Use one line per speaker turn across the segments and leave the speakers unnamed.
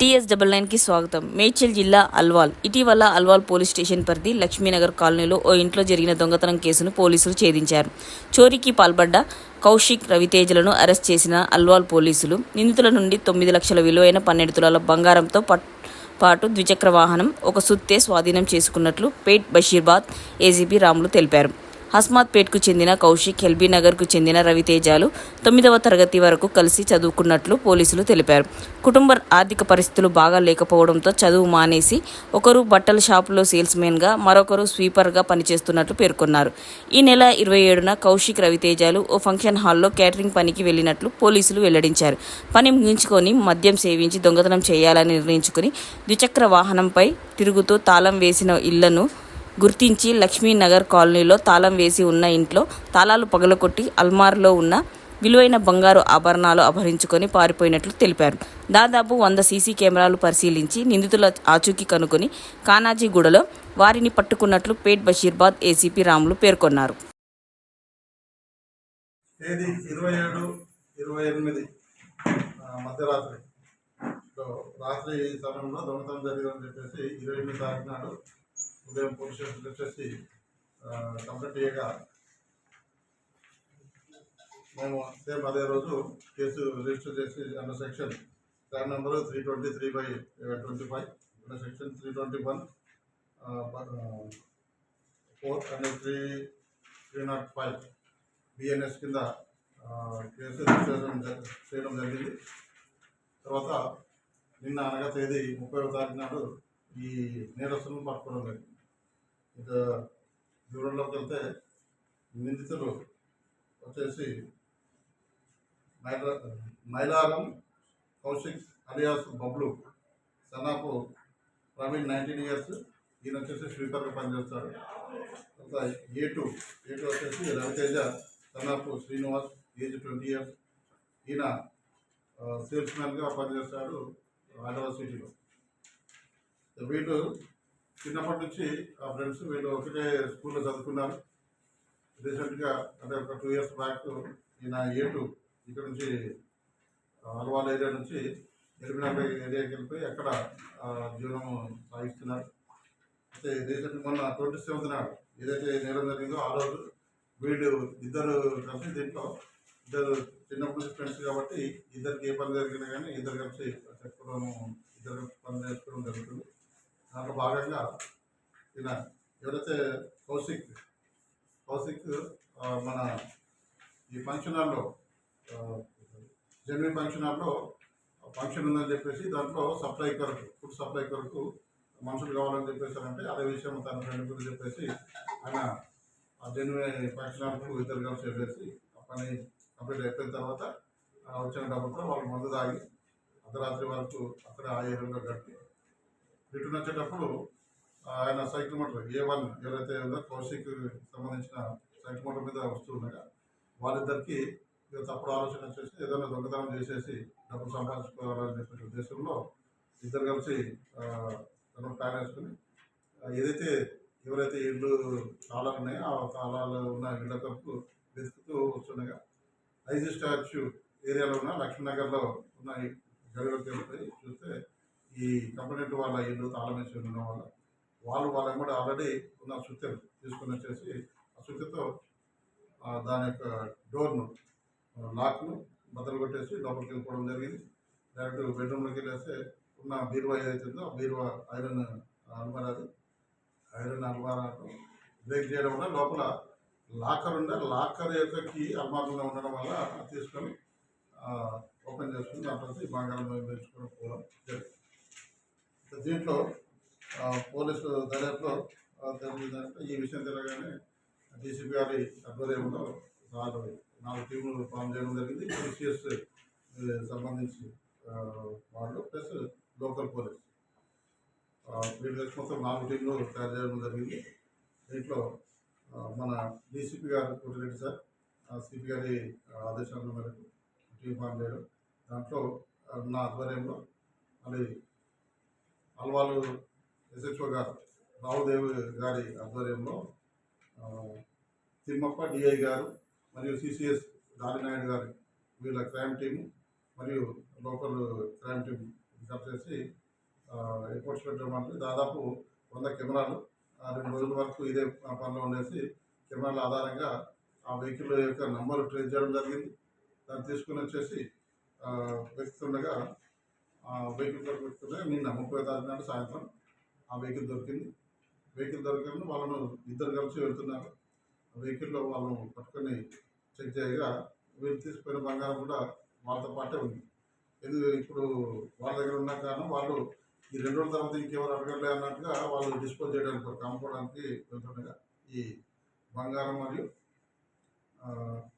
TS double నైన్కి స్వాగతం. మేడ్చల్ జిల్లా అల్వాల్. ఇటీవల అల్వాల్ పోలీస్ స్టేషన్ పరిధి లక్ష్మీనగర్ కాలనీలో ఓ ఇంట్లో జరిగిన దొంగతనం కేసును పోలీసులు ఛేదించారు. చోరీకి పాల్పడ్డ కౌశిక్ రవితేజలను అరెస్ట్ చేసిన అల్వాల్ పోలీసులు నిందితుల నుండి తొమ్మిది లక్షల విలువైన పన్నెండు తులాల బంగారంతో పట్ పాటు ద్విచక్ర వాహనం ఒక సుత్తే స్వాధీనం చేసుకున్నట్లు పేట్ బషీర్బాద్ ఏజీపీ రాములు తెలిపారు. హస్మాత్పేట్కు చెందిన కౌశిక్ ఎల్బీ నగర్కు చెందిన రవితేజాలు తొమ్మిదవ తరగతి వరకు కలిసి చదువుకున్నట్లు పోలీసులు తెలిపారు. కుటుంబ ఆర్థిక పరిస్థితులు బాగా లేకపోవడంతో చదువు మానేసి ఒకరు బట్టల షాపులో సేల్స్మెన్గా మరొకరు స్వీపర్గా పనిచేస్తున్నట్లు పేర్కొన్నారు. ఈ నెల ఇరవై ఏడున కౌశిక్ రవితేజాలు ఓ ఫంక్షన్ హాల్లో క్యాటరింగ్ పనికి వెళ్ళినట్లు పోలీసులు వెల్లడించారు. పని ముగించుకొని మద్యం సేవించి దొంగతనం చేయాలని నిర్ణయించుకుని ద్విచక్ర వాహనంపై తిరుగుతూ తాళం వేసిన ఇళ్ళను గుర్తించి లక్ష్మీనగర్ కాలనీలో తాళం వేసి ఉన్న ఇంట్లో తాళాలు పగలకొట్టి అల్మార్లో ఉన్న విలువైన బంగారు ఆభరణాలు అపహరించుకొని పారిపోయినట్లు తెలిపారు. దాదాపు వంద సీసీ కెమెరాలు పరిశీలించి నిందితుల ఆచూకీ కనుగొని కానాజీగూడలో వారిని పట్టుకున్నట్లు పేట్ బషీర్బాద్ ఏసీపీ రాములు పేర్కొన్నారు.
తేదీ ఇరవై ఏడు ఇరవై ఎనిమిది మధ్యరాత్రి. రాత్రి సమయంలో దొంగతనం జరిగిందని చెప్పేసి ఇరవై ఎనిమిది తారీఖు నాడు ఉదయం పోలీస్ స్టేషన్ వచ్చేసి ఆ, కంప్లైంట్ చేయగా మేము సేమ్ అదే రోజు కేసు రిజిస్టర్ చేసి under section plan number three twenty three by twenty five under section three twenty one four and three three not five BNS కింద కేసు రిజిస్ట్రేషన్ చేయడం జరిగింది. తర్వాత నిన్న అనగా తేదీ ముప్పై తారీఖు నాడు ఈ నేరస్తులను పట్టుకోవడం జరిగింది. ఇంత దూరంలోకి వెళ్తే నిందితులు వచ్చేసి మైలా Mailaram Kaushik alias Bablu Sanapu Praveen nineteen years ఈయన వచ్చేసి స్వీపర్గా పనిచేస్తాడు. తర్వాత ఏ టూ ఏ టూ వచ్చేసి Raviteja Sannapu Srinivas age twenty years ఈయన సేల్స్ మ్యాన్గా పనిచేస్తాడు హైదరాబాద్ సిటీలో. వీళ్ళు చిన్నప్పటి నుంచి ఆ ఫ్రెండ్స్ వీళ్ళు ఒకటే స్కూల్లో చదువుకున్నారు. రీసెంట్గా అంటే ఒక టూ ఇయర్స్ బ్యాక్ ఈయన ఏ టూ ఇక్కడ నుంచి అల్వాల్ ఏరియా నుంచి ఎలిమినగర్ ఏరియాకి వెళ్ళిపోయి అక్కడ జీవనం సాగిస్తున్నారు. అయితే రీసెంట్ మొన్న ట్వంటీ సెవెంత్ నాడు ఏదైతే నేరం జరిగిందో ఆ రోజు వీళ్ళు ఇద్దరు కలిసి దీంట్లో ఇద్దరు చిన్నప్పటి నుంచి ఫ్రెండ్స్ కాబట్టి ఇద్దరికి ఏ పని జరిగినా కానీ ఇద్దరు కలిసి చెప్పుకోవడం ఇద్దరు కలిసి పని చేసుకోవడం జరుగుతుంది. దాంట్లో భాగంగా ఈయన ఎవరైతే కౌశిక్ కౌశిక్ మన ఈ ఫంక్షన్ హాల్లో జన్మి ఫంక్షన్ హాల్లో ఫంక్షన్ ఉందని చెప్పేసి దాంట్లో సప్లై కొరకు ఫుడ్ సప్లై కొరకు మనుషులు కావాలని చెప్పేసారంటే అదే విషయం తన ఫ్రెండ్ గురించి చెప్పేసి ఆయన ఆ జన్మి ఫంక్షన్ హాల్కు ఇద్దరు కలిసి వెళ్ళేసి ఆ పని కంప్లీట్ అయిపోయిన తర్వాత వచ్చిన డబ్బులతో వాళ్ళు మందు తాగి అర్ధరాత్రి వరకు అక్కడ ఆ ఏరియాలో గడిపి రిటర్న్ వచ్చేటప్పుడు ఆయన సైకిల్ మోటార్ ఏ వన్ ఎవరైతే ఉందో కౌశిక్ సంబంధించిన సైకిల్ మోటార్ మీద వస్తూ ఉండగా ఇక తప్పుడు ఆలోచన వచ్చేసి ఏదైనా దొంగతనం చేసేసి డబ్బులు సంపాదించుకోవాలని చెప్పిన ఉద్దేశంలో ఇద్దరు కలిసి తను ప్లాన్ వేసుకుని ఏదైతే ఎవరైతే ఇళ్ళు తాళాలు ఉన్నాయో ఆ తాళాలు ఉన్న ఇళ్ళ కొరకు వెతుకుతూ వస్తుండగా ఐజీ స్టాచ్యూ ఏరియాలో ఉన్న లక్ష్మీనగర్లో ఉన్న ఈ గదిలోకి వెళ్ళిపోయి చూస్తే ఈ కంపెనీ వాళ్ళ ఇల్లు తాళమేసి ఉండడం వల్ల వాళ్ళు వాళ్ళ కూడా ఆల్రెడీ ఉన్న సుత్యం తీసుకొని వచ్చేసి ఆ సుత్యతో దాని యొక్క డోర్ను లాక్ను బద్దలు కొట్టేసి లోపలికి వెళ్ళిపోవడం జరిగింది. డైరెక్ట్ బెడ్రూమ్లోకి వెళ్ళేస్తే ఉన్న బీరువా ఏదైతే ఉందో ఆ బీరువా ఐరన్ అల్మారా అది ఐరన్ అల్మారా బ్రేక్ చేయడం వల్ల లోపల లాకర్ ఉండే లాకర్ యొక్క కీ అల్మారంలో ఉండడం వల్ల తీసుకొని ఓపెన్ చేసుకుని దాంట్లో నుంచి బంగారం పెంచుకొని పోవడం జరిగింది. దీంట్లో పోలీసు దర్యాప్తులో తెలియదంటే ఈ విషయం తెలియగానే డీసీపీ గారి ఆధ్వర్యంలో నాలుగు నాలుగు టీములు ఫామ్ చేయడం జరిగింది. సిసిఎస్ సంబంధించి వాళ్ళు ప్లస్ లోకల్ పోలీస్. వీటి వీళ్ళు మొత్తం నాలుగు టీంలు తయారు చేయడం జరిగింది. దీంట్లో మన డీసీపీ గారు కోటిరెడ్డి సార్ సిపి గారి ఆదేశాల మేరకు టీం ఫామ్ చేయడం. దాంట్లో నా ఆధ్వర్యంలో మళ్ళీ అల్వాలు ఎస్హెచ్ఓ గారు రావుదేవి గారి ఆధ్వర్యంలో తిమ్మప్ప డిఐ గారు మరియు సిసిఎస్ దారినాయుడు గారు వీళ్ళ క్రైమ్ టీము మరియు లోకల్ క్రైమ్ టీం జప్తు చేసి ఎయిర్పోర్ట్స్ మనకి దాదాపు వంద కెమెరాలు ఆ, రెండు రోజుల వరకు ఇదే పనిలో ఉండేసి కెమెరాల ఆధారంగా ఆ వెహికల్ యొక్క నంబర్ ట్రేస్ చేయడం జరిగింది. దాన్ని తీసుకుని వచ్చేసి ఆ, వెతుకుతుండగా వెహికల్ దొరుకుతుండగా నిన్న ముప్పై తారీఖు నాడు సాయంత్రం ఆ వెహికల్ దొరికింది. వెహికల్ దొరకని వాళ్ళను ఇద్దరు కలిసి వెళ్తున్నారు. ఆ వెహికల్లో వాళ్ళను పట్టుకొని చెక్ చేయగా వీళ్ళు తీసుకుపోయిన బంగారం కూడా వాళ్ళతో పాటే ఉంది. ఎందుకు ఇప్పుడు వాళ్ళ దగ్గర ఉన్న కారణం వాళ్ళు ఈ రెండు రోజుల తర్వాత ఇంకెవరు అడగలే అన్నట్టుగా వాళ్ళు డిస్పోజ్ చేయడానికి కాముకోవడానికి వెళ్తుండగా ఈ బంగారం మరియు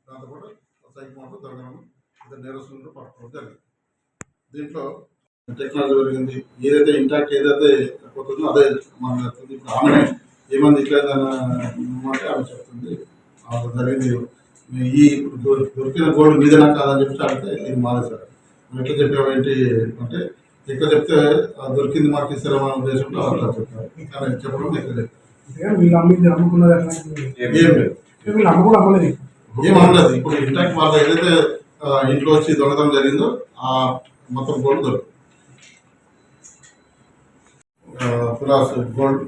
దాంతోపాటు సైకిల్ మోటార్ దొరకడం ఇద్దరు నేరస్తులను పట్టుకోవడం జరిగింది. దీంట్లో టెక్నాలజీ పెరిగింది ఏదైతే ఇంటాక్ట్ ఏదైతే పోతుందో అదే మన చెప్తుంది. ఇప్పుడు ఆమె ఏమంది ఇట్లా అంటే ఆమె చెప్తుంది. అలా జరిగింది. ఈ ఇప్పుడు దొరికిన గోల్డ్ మీదేనా కాదని చెప్పి అడిగితే ఇది సార్. నువ్వు ఎట్లా చెప్పావు ఏంటి అంటే ఎక్కువ చెప్తే ఆ దొరికింది మాకు ఇస్తారేమో అనే ఉద్దేశంలో అట్లా చెప్తారు కానీ చెప్పడం ఎక్కువ చెప్తారు
అంటే అమ్ముకున్నది అట్లా
ఏం అనలేదు ఇప్పుడు ఇంటాక్ట్ వాళ్ళ ఏదైతే ఇంట్లో వచ్చి దొంగతనం జరిగిందో ఆ మొత్తం గోల్డ్ దొరుకుతుంది పులాస్ గోల్డ్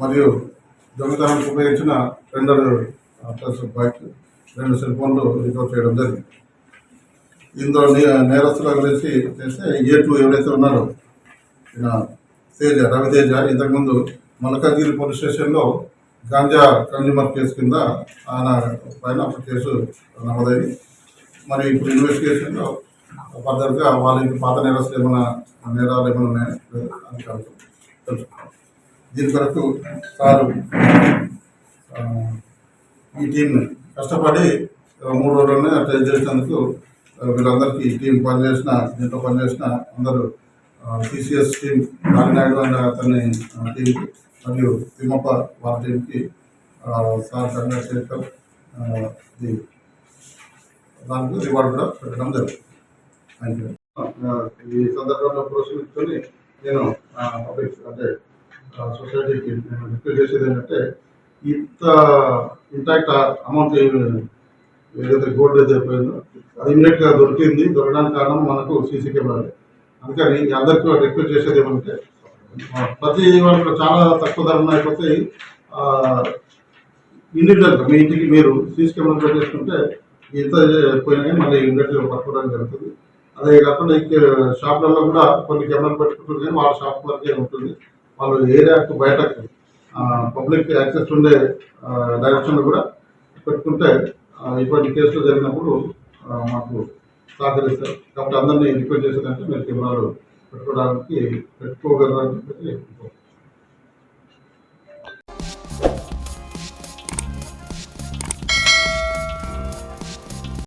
మరియు దొంగతనానికి ఉపయోగించిన రెండు ప్లస్ బైక్ రెండు సెల్ ఫోన్లు రికవర్ చేయడం జరిగింది. ఇందులో నే- కలిసి చేస్తే ఏ టూ ఎవరైతే ఉన్నారో ఈయన తేజ రవితేజ ఇంతకుముందు మలకగిరి పోలీస్ స్టేషన్లో గాంజా కన్జ్యూమర్ కేసు కింద ఆయన పైన ఒక కేసు నమోదైంది. మరి ఇప్పుడు ఇన్వెస్టిగేషన్లో ఫర్దర్గా వాళ్ళ పాత నేరస్తులు ఏమైనా నేరాలు ఏమైనా ఉన్నాయని అని దీని కొరకు సారు ఈ టీంని కష్టపడి మూడు రోజుల్లోనే ట్రైన్ చేసినందుకు వీళ్ళందరికీ ఈ టీం పనిచేసిన దీంట్లో పనిచేసిన అందరూ టీసీఎస్ టీం నాగినాయుడు అనే అతని టీంకి మరియు తిమ్మప్ప వాళ్ళ టీంకి సార్ చంద్రశేఖర్ ఇది దానికి రివార్డు కూడా పెట్టడం జరుగుతుంది థ్యాంక్ యూ ఈ సందర్భంలో ప్రోత్సహించుకొని నేను పబ్లిక్ అంటే సొసైటీకి నేను రిక్వెస్ట్ చేసేది ఏంటంటే ఇంత ఇంటాక్ట్ అమౌంట్ ఏదైతే గోల్డ్ ఏదైతే అయిపోయిందో అది ఇమీడియట్గా దొరికింది. దొరకడానికి కారణం మనకు సీసీ కెమెరాలు అందుకని అందరికీ రిక్వెస్ట్ చేసేది ఏమంటే ప్రతి వాళ్ళకి చాలా తక్కువ ధర అయిపోతే ఇండివిజువల్గా మీ ఇంటికి మీరు సీసీ కెమెరా పెట్టేసుకుంటే ఇంత పోయినా మళ్ళీ ఇమీడియట్గా పట్టుకోవడానికి జరుగుతుంది. అదే కాకుండా ఇక్కడ షాపులలో కూడా కొన్ని కెమెరాలు పెట్టుకుంటారు కానీ వాళ్ళ షాప్ వరకే ఉంటుంది. వాళ్ళు ఏరియాకు బయటకు పబ్లిక్ యాక్సెస్ ఉండే డైరెక్షన్లో కూడా పెట్టుకుంటే ఇటువంటి కేసులు జరిగినప్పుడు మాకు సహకరిస్తారు. కాబట్టి అందరినీ రిక్వెస్ట్ చేసేదంటే మీరు కెమెరాలు పెట్టుకోవడానికి పెట్టుకోగలరని చెప్పి